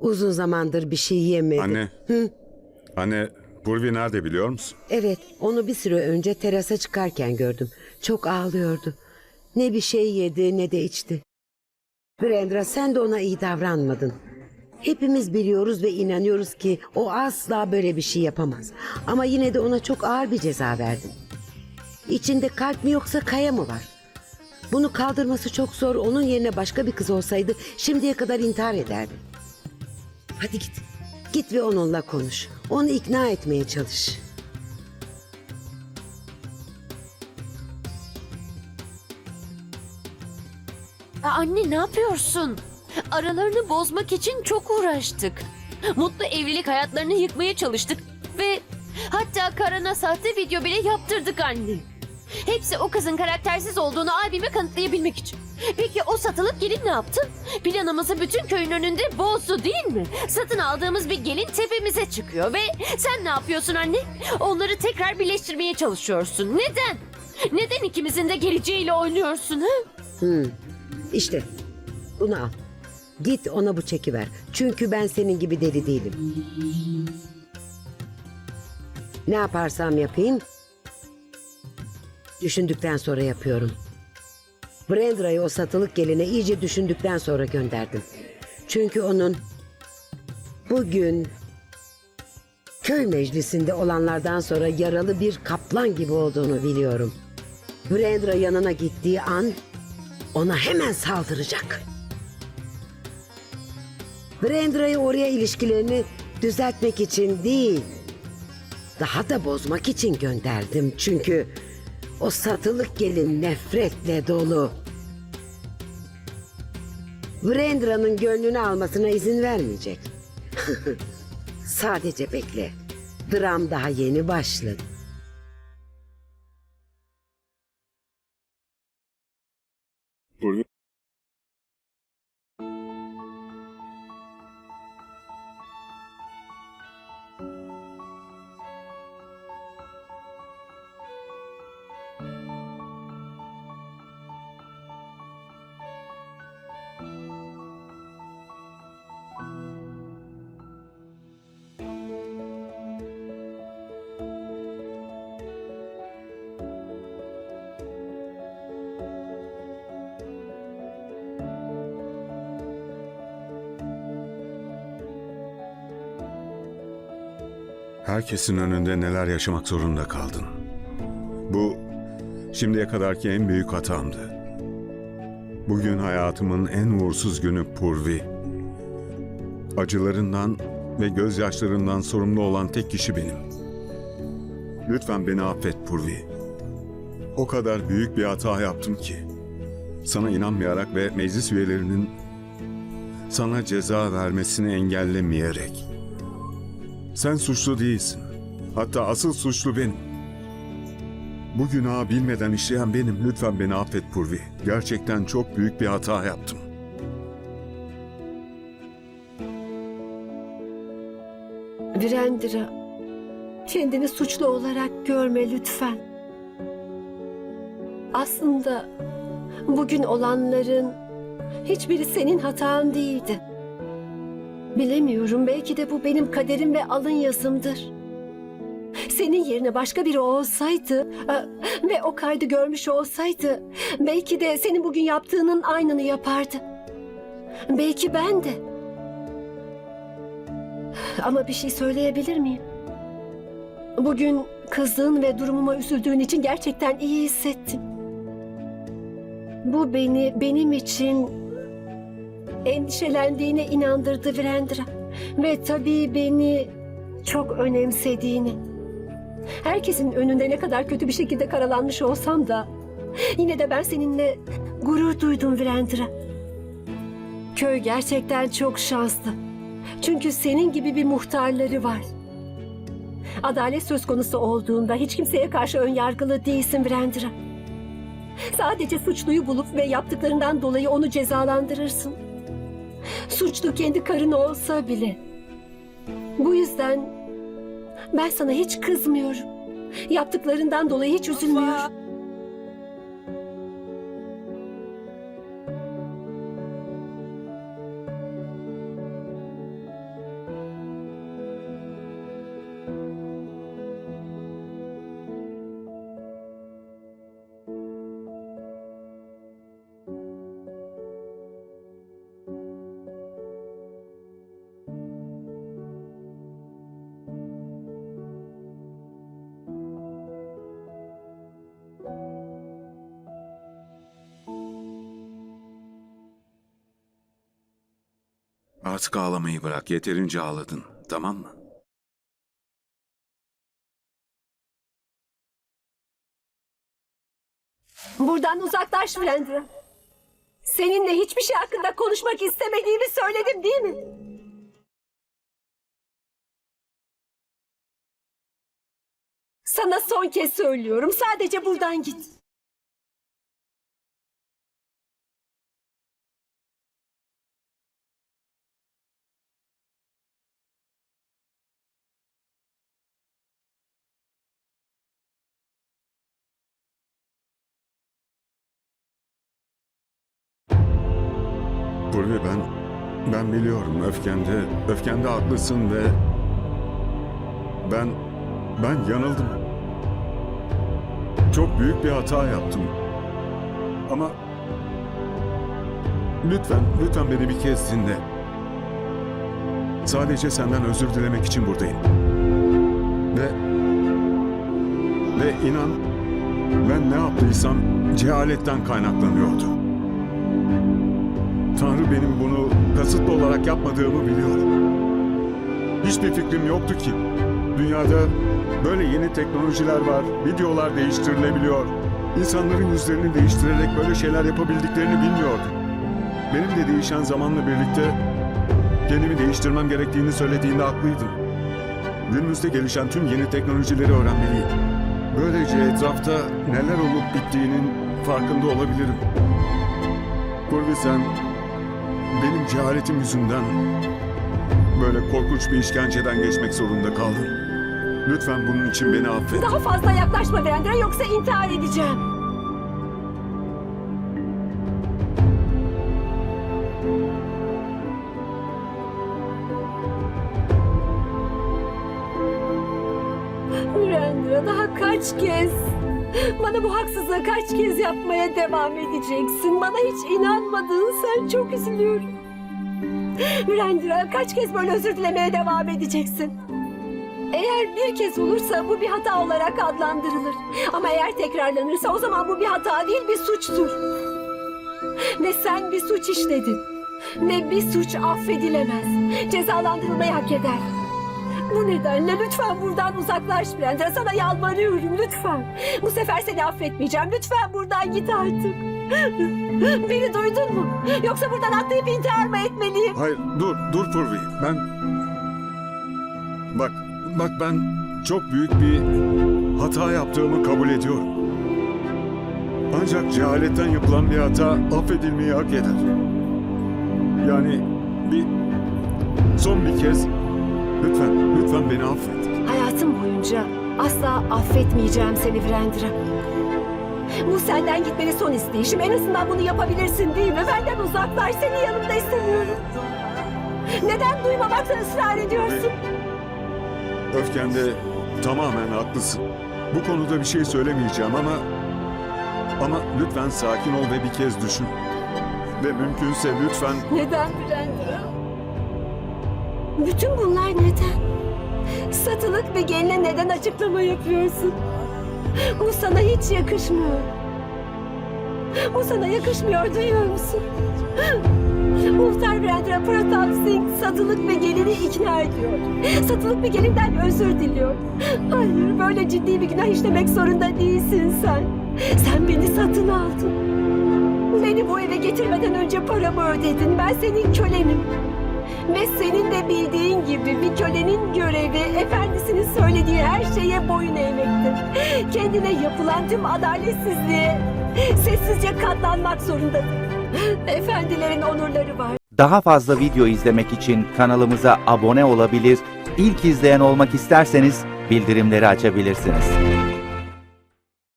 Uzun zamandır bir şey yemedim. Anne. Anne, Purvi nerede biliyor musun? Evet, onu bir süre önce terasa çıkarken gördüm. Çok ağlıyordu. Ne bir şey yedi ne de içti. Brenda sen de ona iyi davranmadın. Hepimiz biliyoruz ve inanıyoruz ki o asla böyle bir şey yapamaz. Ama yine de ona çok ağır bir ceza verdin. İçinde kalp mi yoksa kaya mı var? Bunu kaldırması çok zor. Onun yerine başka bir kız olsaydı şimdiye kadar intihar ederdi. Hadi git. Git ve onunla konuş. Onu ikna etmeye çalış. Ya Anne ne yapıyorsun? Aralarını bozmak için çok uğraştık. Mutlu evlilik hayatlarını yıkmaya çalıştık ve hatta Karan'a sahte video bile yaptırdık anne. Hepsi o kızın karaktersiz olduğunu abime kanıtlayabilmek için. Peki o satılık gelin ne yaptı? Planımızı bütün köyün önünde bozdu değil mi? Satın aldığımız bir gelin tepemize çıkıyor ve sen ne yapıyorsun anne? Onları tekrar birleştirmeye çalışıyorsun. Neden? Neden ikimizin de geleceğiyle oynuyorsun ha? İşte bunu al. Git ona bu çeki ver. Çünkü ben senin gibi deli değilim. Ne yaparsam yapayım düşündükten sonra yapıyorum. Brendra'yı o satılık geline iyice düşündükten sonra gönderdim. Çünkü onun bugün köy meclisinde olanlardan sonra yaralı bir kaplan gibi olduğunu biliyorum. Brandra yanına gittiği an ona hemen saldıracak. Brendra'yı oraya ilişkilerini düzeltmek için değil, daha da bozmak için gönderdim. Çünkü o satılık gelin nefretle dolu. Brendra'nın gönlünü almasına izin vermeyecek. Sadece bekle. Dram daha yeni başladı. Purvi. Herkesin önünde neler yaşamak zorunda kaldın. Bu şimdiye kadarki en büyük hatamdı. Bugün hayatımın en uğursuz günü Purvi. Acılarından ve gözyaşlarından sorumlu olan tek kişi benim. Lütfen beni affet Purvi. O kadar büyük bir hata yaptım ki. Sana inanmayarak ve meclis üyelerinin sana ceza vermesini engellemeyerek. Sen suçlu değilsin. Hatta asıl suçlu benim. Bu günahı bilmeden işleyen benim. Lütfen beni affet Purvi. Gerçekten çok büyük bir hata yaptım. Virendra, kendini suçlu olarak görme lütfen. Aslında bugün olanların hiçbiri senin hatan değildi. Bilemiyorum belki de bu benim kaderim ve alın yazımdır. Senin yerine başka biri olsaydı e, ve o kaydı görmüş olsaydı belki de senin bugün yaptığının aynını yapardı. Belki ben de. Ama bir şey söyleyebilir miyim? Bugün kızdığın ve durumuma üzüldüğün için gerçekten iyi hissettim. Bu beni benim için endişelendiğine inandırdı Virendra. Ve tabii beni çok önemsediğini. Herkesin önünde ne kadar kötü bir şekilde karalanmış olsam da yine de ben seninle gurur duydum Virendra. Köy gerçekten çok şanslı. Çünkü senin gibi bir muhtarları var. Adalet söz konusu olduğunda hiç kimseye karşı ön yargılı değilsin Virendra. Sadece suçluyu bulup ve yaptıklarından dolayı onu cezalandırırsın. Suçlu kendi karın olsa bile. Bu yüzden ben sana hiç kızmıyorum. Yaptıklarından dolayı hiç üzülmüyorum. Artık ağlamayı bırak. Yeterince ağladın. Tamam mı? Buradan uzaklaş Brandra. Seninle hiçbir şey hakkında konuşmak istemediğimi söyledim değil mi? Sana son kez söylüyorum. Sadece buradan git. Purvi ben... Ben biliyorum öfkende... Öfkende haklısın ve... Ben... Ben yanıldım. Çok büyük bir hata yaptım. Ama... Lütfen, lütfen beni bir kez dinle. Sadece senden özür dilemek için buradayım. Ve... Ve inan... Ben ne yaptıysam cehaletten kaynaklanıyordu. Tanrı benim bunu kasıtlı olarak yapmadığımı biliyor. Hiçbir fikrim yoktu ki. Dünyada böyle yeni teknolojiler var, videolar değiştirilebiliyor. İnsanların yüzlerini değiştirerek böyle şeyler yapabildiklerini bilmiyordum. Benim de değişen zamanla birlikte kendimi değiştirmem gerektiğini söylediğinde haklıydım. Günümüzde gelişen tüm yeni teknolojileri öğrenmeliyim. Böylece etrafta neler olup bittiğinin farkında olabilirim. Kurvi sen benim cehaletim yüzünden böyle korkunç bir işkenceden geçmek zorunda kaldım. Lütfen bunun için beni affet. Daha fazla yaklaşma Brandra yoksa intihar edeceğim. Brandra daha kaç kez? Bana bu haksızlığı kaç kez yapmaya devam edeceksin? Bana hiç inanmadın sen çok üzülüyorum. Brandra kaç kez böyle özür dilemeye devam edeceksin? Eğer bir kez olursa bu bir hata olarak adlandırılır. Ama eğer tekrarlanırsa o zaman bu bir hata değil bir suçtur. Ve sen bir suç işledin. Ve bir suç affedilemez. Cezalandırılmayı hak eder. Bu nedenle lütfen buradan uzaklaş Brenda. Sana yalvarıyorum lütfen. Bu sefer seni affetmeyeceğim. Lütfen buradan git artık. Beni duydun mu? Yoksa buradan atlayıp intihar mı etmeliyim? Hayır dur dur Purvi. Ben... Bak bak ben çok büyük bir hata yaptığımı kabul ediyorum. Ancak cehaletten yapılan bir hata affedilmeyi hak eder. Yani bir son bir kez lütfen lütfen beni affet. Hayatım boyunca asla affetmeyeceğim seni Brandra. Bu senden gitmeni son isteyişim. En azından bunu yapabilirsin değil mi? Benden uzaklaş. Seni yanımda istemiyorum. Neden duymamakta ısrar ediyorsun? Öfkende tamamen haklısın. Bu konuda bir şey söylemeyeceğim ama... Ama lütfen sakin ol ve bir kez düşün. Ve mümkünse lütfen Neden Brandra? Bütün bunlar neden? Satılık bir geline neden açıklama yapıyorsun? Bu sana hiç yakışmıyor. Bu sana yakışmıyor duyuyor musun? Muhtar Brandra Pratap Singh satılık bir gelini ikna ediyor. Satılık bir gelinden özür diliyor. Hayır böyle ciddi bir günah işlemek zorunda değilsin sen. Sen beni satın aldın. Beni bu eve getirmeden önce paramı ödedin. Ben senin kölenim. Ve senin de bildiğin gibi bir kölenin görevi efendisinin söylediği her şeye boyun eğmektir. Kendine yapılan tüm adaletsizliğe sessizce katlanmak zorundadır. Efendilerin onurları var. Daha fazla video izlemek için kanalımıza abone olabilir, ilk izleyen olmak isterseniz bildirimleri açabilirsiniz.